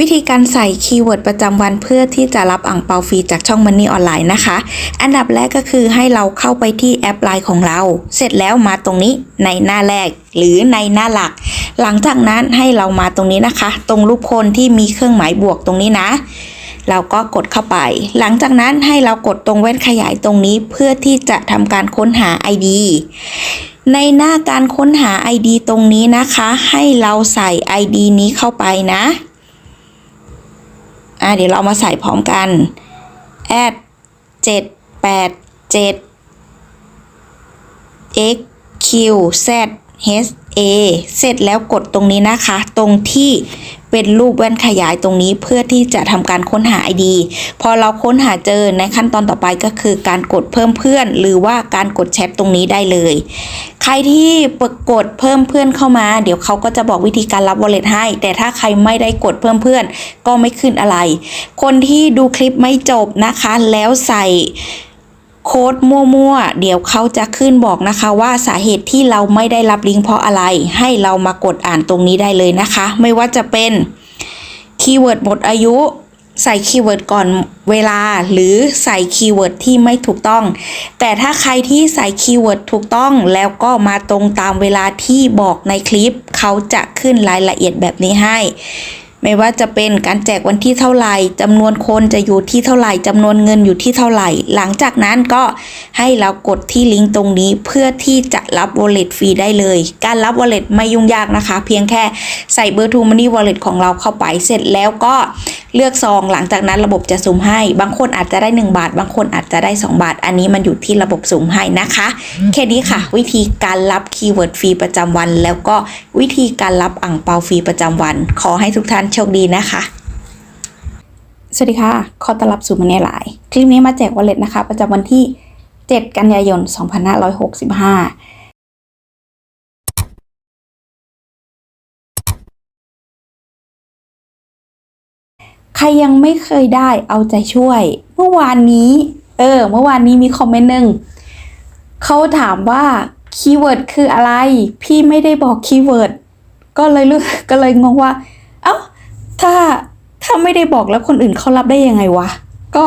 วิธีการใส่คีย์เวิร์ดประจำวันเพื่อที่จะรับอ่างเปาฟรีจากช่อง Money ออนไลน์นะคะ อันดับแรกก็คือให้เราเข้าไปที่แอปไลน์ของเรา เสร็จแล้วมาตรงนี้ในหน้าแรกหรือในหน้าหลัก หลังจากนั้นให้เรามาตรงนี้นะคะ ตรงรูปคนที่มีเครื่องหมายบวกตรงนี้นะเราก็กดเข้าไป หลังจากนั้นให้เรากดตรงแว่นขยายตรงนี้เพื่อที่จะทำการค้นหา ID ในหน้าการค้นหา ID ตรงนี้นะคะ ให้เราใส่ ID นี้เข้าไปนะ อะเดี๋ยวเรามาใส่พร้อมกันแอดเจ็ดแปดเจ็ด x q z h a เสร็จแล้วกดตรงนี้นะคะ ตรงที่ เป็นรูปแว่นขยายตรงนี้เพื่อที่จะทำการค้นหา ID พอเราค้นหาเจอในขั้นตอนต่อไปก็คือการกดเพิ่มเพื่อน หรือว่าการกดแชทตรงนี้ได้เลย ใครที่กดเพิ่มเพื่อนเข้ามา เดี๋ยวเขาก็จะบอกวิธีการรับ wallet ให้ แต่ถ้าใครไม่ได้กดเพิ่มเพื่อน ก็ไม่ขึ้นอะไร คนที่ดูคลิปไม่จบนะคะแล้วใส่ โค้ดมั่วๆ เดี๋ยวเขาจะขึ้นบอกนะคะว่าสาเหตุที่เราไม่ได้รับลิงก์เพราะอะไร ให้เรามากดอ่านตรงนี้ได้เลยนะคะ ไม่ว่าจะเป็นคีย์เวิร์ดหมดอายุใส่คีย์เวิร์ดก่อนเวลาหรือใส่คีย์เวิร์ดที่ไม่ถูกต้อง แต่ถ้าใครที่ใส่คีย์เวิร์ดถูกต้อง แล้วก็มาตรงตามเวลาที่บอกในคลิป เขาจะขึ้นรายละเอียดแบบนี้ให้ ไม่ว่าจะเป็นการแจกวันที่เท่าไหร่จำนวนคนจะอยู่ที่เท่าไหร่จำนวนเงินอยู่ที่เท่าไหร่ หลังจากนั้นก็ให้เรากดที่ลิงก์ตรงนี้เพื่อที่จะรับ wallet ฟรีได้เลย การรับ wallet ไม่ยุ่งยากนะคะ เพียงแค่ใส่เบอร์ True Money Wallet ของเราเข้าไปเสร็จแล้วก็เลือกซองหลังจากนั้นระบบจะสุ่มให้ บางคนอาจจะได้ 1 บาท บางคนอาจจะได้ 2 บาท อันนี้มันอยู่ที่ระบบสุ่มให้นะคะ แค่นี้ค่ะ วิธีการรับคีย์เวิร์ดฟรีประจำวัน แล้วก็วิธีการรับอ่างเปาฟรีประจำวัน ขอให้ทุกท่านโชคดีนะคะ สวัสดีค่ะ ขอต้อนรับสู่มันนี่หลาย คลิปนี้มาแจกวอลเล็ตนะคะ ประจำวันที่ 7 กันยายน 2565ใครยังไม่เคยได้เอาใจช่วย เมื่อวานนี้ เออ เมื่อวานนี้มีคอมเมนต์หนึ่งเขาถามว่าคีย์เวิร์ดคืออะไร พี่ไม่ได้บอกคีย์เวิร์ดก็เลยรู้ก็เลยงงว่า ถ้าถ้าไม่ได้บอกแล้วคนอื่นเขารับได้ยังไงวะ ก็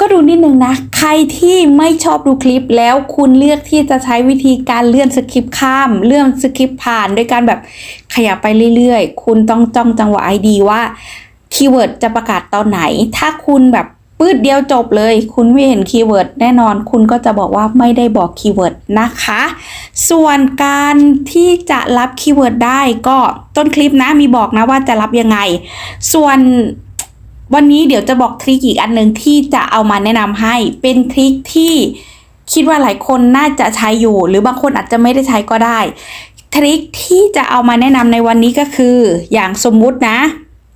ก็ดูนิดนึงนะ ใครที่ไม่ชอบดูคลิปแล้วคุณเลือกที่จะใช้วิธีการเลื่อนสคริปข้าม เลื่อนสคริปผ่านด้วยการแบบขยับไปเรื่อยๆ คุณต้องจ้องจังหวะไอดีว่าคีย์เวิร์ดจะประกาศตอนไหน ถ้าคุณแบบ ปืดเดียวจบเลย คุณไม่เห็นคีย์เวิร์ดแน่นอนคุณก็จะบอกว่าไม่ได้บอกคีย์เวิร์ดนะคะ ส่วนการที่จะรับคีย์เวิร์ดได้ก็ต้นคลิปนะมีบอกนะว่าจะรับยังไง ส่วนวันนี้เดี๋ยวจะบอกทริคอีกอันหนึ่งที่จะเอามาแนะนำให้เป็นทริคที่คิดว่าหลายคนน่าจะใช้อยู่ หรือบางคนอาจจะไม่ได้ใช้ก็ได้ ทริคที่จะเอามาแนะนำในวันนี้ก็คือ อย่างสมมุตินะ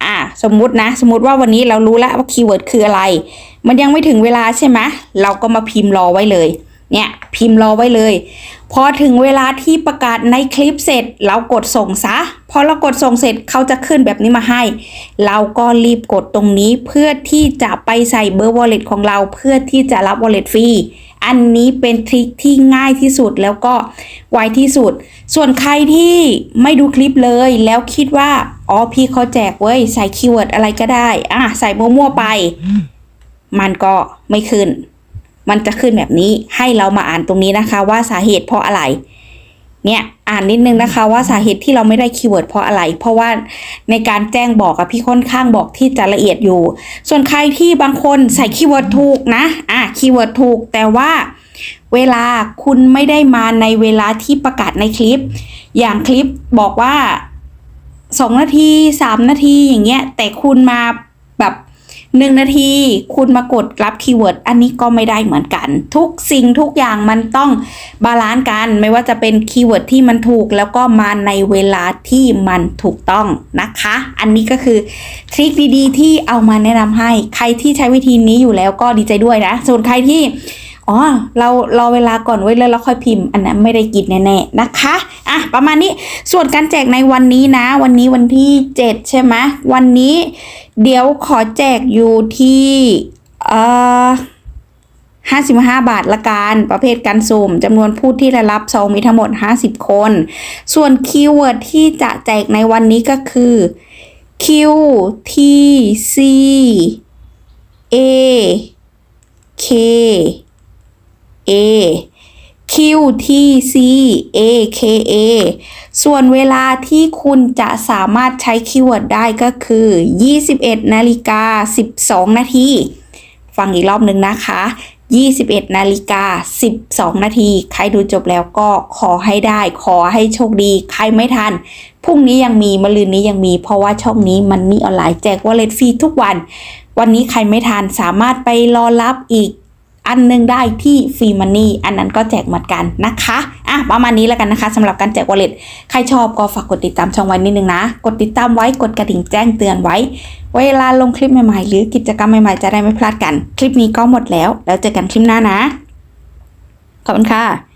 อ่าสมมุตินะ สมมุติว่าวันนี้เรารู้แล้วว่าคีย์เวิร์ดคืออะไร มันยังไม่ถึงเวลาใช่ไหมเราก็มาพิมพ์รอไว้เลย เนี่ยพิมพ์รอไว้เลย พอถึงเวลาที่ประกาศในคลิปเสร็จ เรากดส่งซะ พอเรากดส่งเสร็จเขาจะขึ้นแบบนี้มาให้ เราก็รีบกดตรงนี้เพื่อที่จะไปใส่เบอร์ wallet ของเราเพื่อที่จะรับ wallet ฟรีอันนี้เป็นทริคที่ง่ายที่สุดแล้วก็ไวที่สุด ส่วนใครที่ไม่ดูคลิปเลยแล้วคิดว่าอ๋อพี่เขาแจกเว้ย ใส่คีย์เวิร์ดอะไรก็ได้ อะ ใส่มั่วๆไป มันก็ไม่ขึ้น มันจะขึ้นแบบนี้ให้เรามาอ่านตรงนี้นะคะ ว่าสาเหตุเพราะอะไร เนี่ยอ่านนิดนึงนะคะว่าสาเหตุที่เราไม่ได้คีย์เวิร์ดเพราะอะไร เพราะว่าในการแจ้งบอกอะพี่ค่อนข้างบอกที่จะละเอียดอยู่ ส่วนใครที่บางคนใส่คีย์เวิร์ดถูกนะอะคีย์เวิร์ดถูกแต่ว่าเวลาคุณไม่ได้มาในเวลาที่ประกาศในคลิป อย่างคลิปบอกว่าสองนาทีสามนาทีอย่างเงี้ยแต่คุณมาแบบ หนึ่งนาที คุณมากดรับคีย์เวิร์ดอันนี้ก็ไม่ได้เหมือนกัน ทุกสิ่งทุกอย่างมันต้องบาลานซ์กัน ไม่ว่าจะเป็นคีย์เวิร์ดที่มันถูก แล้วก็มาในเวลาที่มันถูกต้องนะคะ อันนี้ก็คือทริคดีๆ ที่เอามาแนะนำให้ใครที่ใช้วิธีนี้อยู่แล้วก็ดีใจด้วยนะส่วนใครที่ อ๋อเรารอเวลาก่อนไว้แล้วเราค่อยพิมพ์ อันนั้นไม่ได้กินแน่ๆนะคะอะประมาณนี้ส่วนการแจกในวันนี้นะ วันนี้วันที่ 7 ใช่ไหมวันนี้ เดี๋ยวขอแจกอยู่ที่เอ่อ55บาทละกันประเภทการสุ่มจำนวนผู้ที่ได้รับซองมีทั้งหมด 50 คน ส่วนคีย์เวิร์ดที่จะแจกในวันนี้ก็คือ Q T C A K A Q T C A K A ส่วนเวลาที่คุณจะสามารถใช้คีย์เวิร์ดได้ก็คือ 21นาฬิกา12 นาที ฟังอีกรอบหนึ่งนะคะ 21นาฬิกา12 นาที ใครดูจบแล้วก็ขอให้ได้ ขอให้โชคดี ใครไม่ทัน พรุ่งนี้ยังมีมะรืนนี้ยังมี เพราะว่าช่องนี้มันนี่ออนไลน์แจกวอลเล็ตฟรีทุกวัน วันนี้ใครไม่ทันสามารถไปรอรับอีก อันหนึงได้ที่ฟรีมันนี่อันนั้นก็แจกเหมือนกันนะคะอะประมาณนี้แล้วกันนะคะสำหรับการแจกวอลเล็ตใครชอบก็ฝากกดติดตามช่องไว้นิดนึงนะ กดติดตามไว้กดกระดิ่งแจ้งเตือนไว้ เวลาลงคลิปใหม่ๆ หรือกิจกรรมใหม่ๆจะได้ไม่พลาดกัน คลิปนี้ก็หมดแล้ว แล้วเจอกันคลิปหน้านะขอบคุณค่ะ